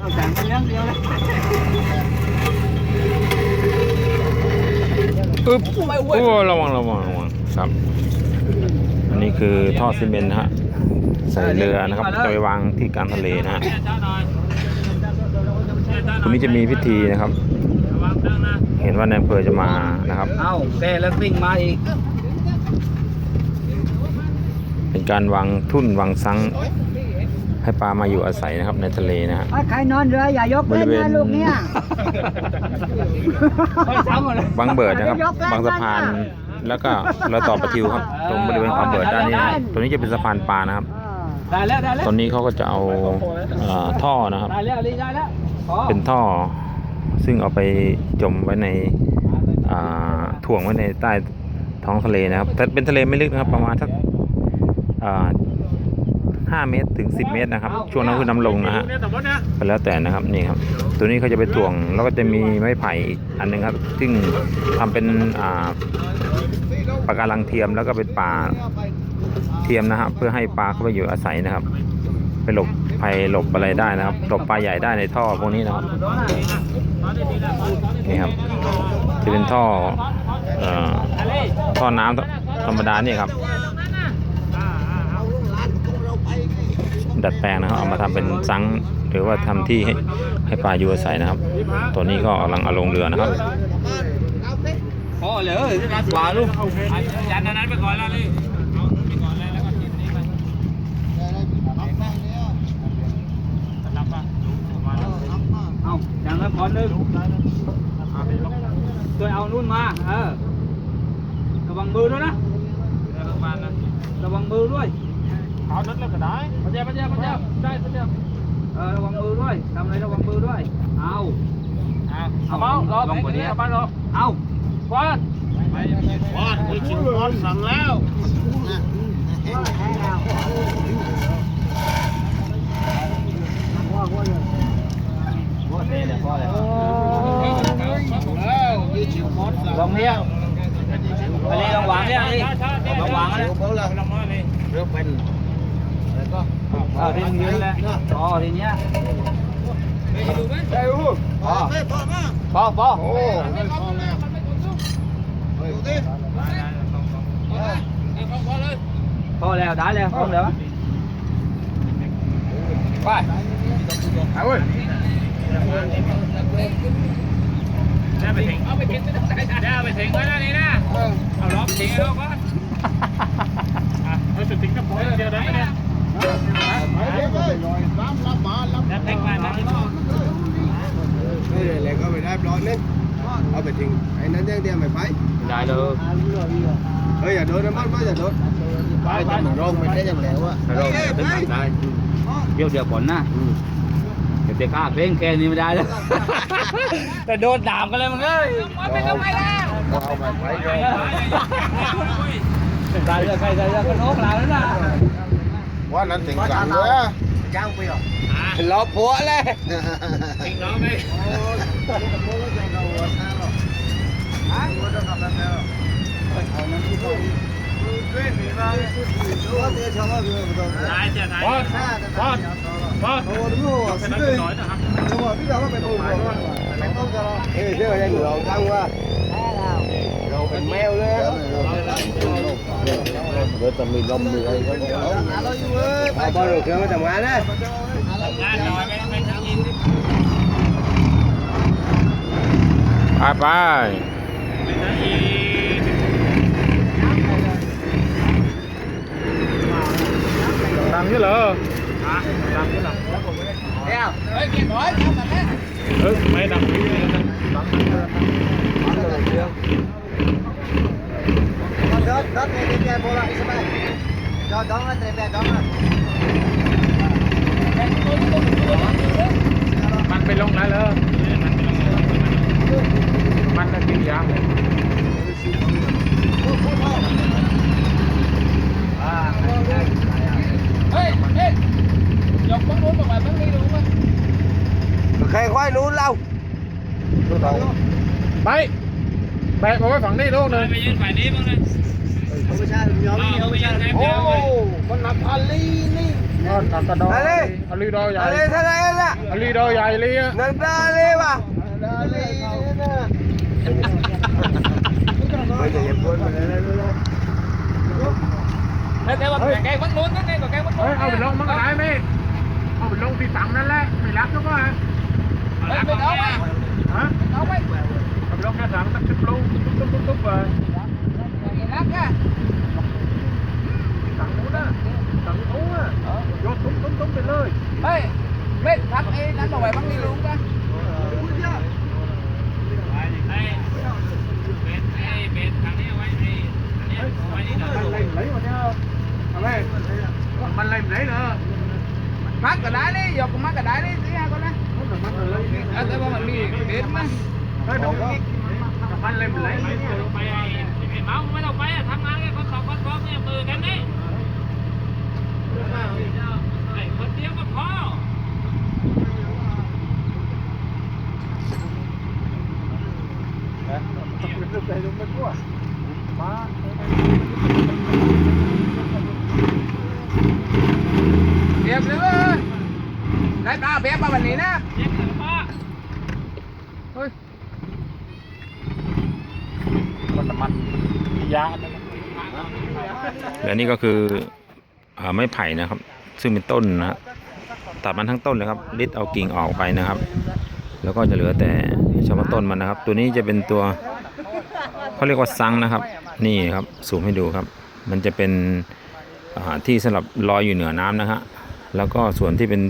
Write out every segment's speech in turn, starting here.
ต้องแต่งเป็นเรื่องเดียวเลยอึ๊บโอ้ระวังระวังระวังครับ อันนี้คือท่อซีเมนต์นะฮะ ใส่เรือนะครับ จะไปวางที่กลางทะเลนะฮะวันนี้จะมีพิธีนะครับ เห็นว่าในอำเภอจะมานะครับ เอ้าแกแล้ววิ่งมาอีก เป็นการวางทุ่นวางซัง ให้ปลามาอยู่อาศัยนะครับ ในทะเลนะฮะใครนอนเรืออย่ายกบเล่รินเวณนะลูกเนี่ยไม่ซ้ำเลยบางเบิดนะครับ บางสะพานแล้วก็เราต่อประทิวครับ ตรงบริเวณความเบิดด้านนี้นะตรงนี้จะเป็นสะพานปลานะครับได้แล้วได้แล้วตอนนี้เขาก็จะเอาเอ่อท่อนะครับได้แล้วลีได้แล้วพอเป็นท่อ ซึ่งเอาไปจมไว้ในอ่าถ่วงไว้ในใต้ท้องทะเลนะครับแต่เป็นทะเลไม่ลึกนะครับ ประมาณสัก อ่าห้าเมตรถึงสิบเมตรนะครับ ช่วงน้ำขึ้นน้ำลงนะฮะก็แล้วแต่นะครับนี่ครับ ตัวนี้เขาจะไปถ่วงแล้วก็จะมีไม้ไผ่อีกอันหนึงครับ ซึ่งทำเป็นอ่าปะการังเทียมแล้วก็เป็นป่าเทียมนะฮะเพื่อให้ปลาเข้าไปอยู่อาศัยนะครับ ไปหลบภัยหลบอะไรได้นะครับหลบปลาใหญ่ได้ในท่อพวกนี้นะครับนี่ครับจะเป็นท่อเอ่อท่อน้ำธรรมดานี่ครับ ดัดแปลงนะครับเอามาทำเป็นซังหรือว่าทำที่ให้ให้ปลาอยู่อาศัยนะครับ ตัวนี้ก็กำลังเอาลงเรือนะครับพอเลยปลาลูกยันนั้นไปก่อนแล้วนี่ไปก่อนเลยแล้วก็กินนี่ไปเอาอย่างละพอนึงช่วยเอานู่นมา เออ ระวังมือด้วยนะ ระวังมือด้วย เอานัดแล้วก็ได้ พระเจ้าพระเจ้าพระเจ้าได้พระเจ้าเออระวังมือด้วยทำอะไรระวังมือด้วย เอา เอาเมารอ ลงกว่านี้ เอาไปรอ เอาฟาด วาดไปชิมก่อนสั่งแล้ว พอเลยพอเลย แล้วยี่ชิมมอสสั่ง ลองเลี้ยงไปเลยลองวางเลี้ยงดิลองวางนะ เบาละเรือเป็น ở trên dưới lên. Ờ, ở trên nhá. Đây luôn bỏ. Bỏ bỏ leo đá leo không được. Phải. Thảo ơi ra về thiện ra về thiện nè. Ở đó thiện đâu có. อยนึงเอาไปทิ้งไอ้นั้นยังเดียวไม่ไปได้เลยเฮ้ยอย่าโดนนะมันไม่อย่าโดนไปแต่มันร้องไม่ได้ยังแล้วอะเราเป็นทางได้เดี๋ยวเดี๋ยวก่อนนะเดี๋ยวเด็กข้าเพลงแค่นี้ไม่ได้แล้วแต่โดนด่ามกันเลยมึงเอ้ยไม่ต้องไปแล้วเอาไปไปเลยใส่เรือใครใส่เรือก็นกเราแล้วนะว่านั้นถึงสั่งเลย รอผัวเลยถึงน้องไหมพอดพอดพอดเฮ้ยเดี๋ยวยังเราตั้งว่าเราเป็นแมวเลยเดี๋ยวจะมีลมมีอะไรก็เอาบอลหลุดเครื่องมาทำงานนะงานน้อยไม่ไม่ทำ hình mèo đấy Bữa tầm mì lông mì ấy Bao được kêu tầm ăn á Bye bye. Làm chứ lỡ Làm chứ lỡ Ừ, mày đọc Đọc Đọc Đọc Đọc Đọc ม่ดังนี่เลยนะ Đốt, đốt này đi chơi bola đi xem Cho đón nó chạy về đón nó มันไปลงไหนเลยมันจะกินยา เ แบกเอาไว้ฝั่งนี้ลูกหนึ่ง ไปยืนฝ่ายนี้บ้างเลย Không có sao, nhóm เอา đi, ไป không ยืน sao แทน โอ้ เดียวเลย มันนับอาลีนี่ นักกระดอย อะไร อลีดอยใหญ่ Ale sana lah. อลีดอยใหญ่เลยอ่ะ Nanda ale ba? Ale na. Bây giờ em quên rồi. แล้วแต่ว่าแกงมันนู้นนั่นไงก็แกงมันนู้ เฮ้ น ยเอาไปลงมันก็ได้ไหมเอาไปลงที่ตังนั่นแหละไม่รับแล้วก็ฮะ ไม่เอาไป ฮะ เอาไป เอาไป blok ra thẳng tắt xích luôn túc túc túc túc về thẳng muốn á thẳng thú á. Vô túng túng túng đi lơi. Ê mẹ thắt ê đánh bảo bắn đi luôn ta mình lấy lấy nữa mắt cái đáy đi dọc mắt cái đáy đi tí ha con á. Mắt rồi lấy à tới bao mình đi ờ, อ้นั่นเอาไว้บ้างมีลุงกันมันไหลไหลมาเนี่ยอะไรมันไหลไหลเหรอมัดก็ได้นี่ยกมัดก็ได้นี่สิฮะก็นะมันไหลแต่ว่ามันมีเด็ดมั้ยเฮ้ยมันมันไหลไหลเนี่ยไปไอ้เมาไม่ต้องไปอะทำงานแค่คนสองคนพร้อมเนี่ยมือกันนี่ไอ้คนเดียวก็พอเบียบเลยได้ปลาเบียบมาวันนี้นะ เรียกถึงพ่อ มันมันยา และนี่ก็คือไม้ไผ่นะครับ ซึ่งเป็นต้นนะฮะตัดมันทั้งต้นเลยครับริดเอากิ่งออกไปนะครับ แล้วก็จะเหลือแต่เฉพาะต้นมันนะครับ ตัวนี้จะเป็นตัวเขาเรียกว่าซังนะครับ นี่ครับสูมให้ดูครับ มันจะเป็นที่สำหรับลอยอยู่เหนือน้ำนะฮะแล้วก็ส่วนที่เป็น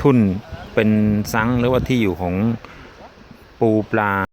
ทุ่นเป็นซังหรือว่าที่อยู่ของปูปลา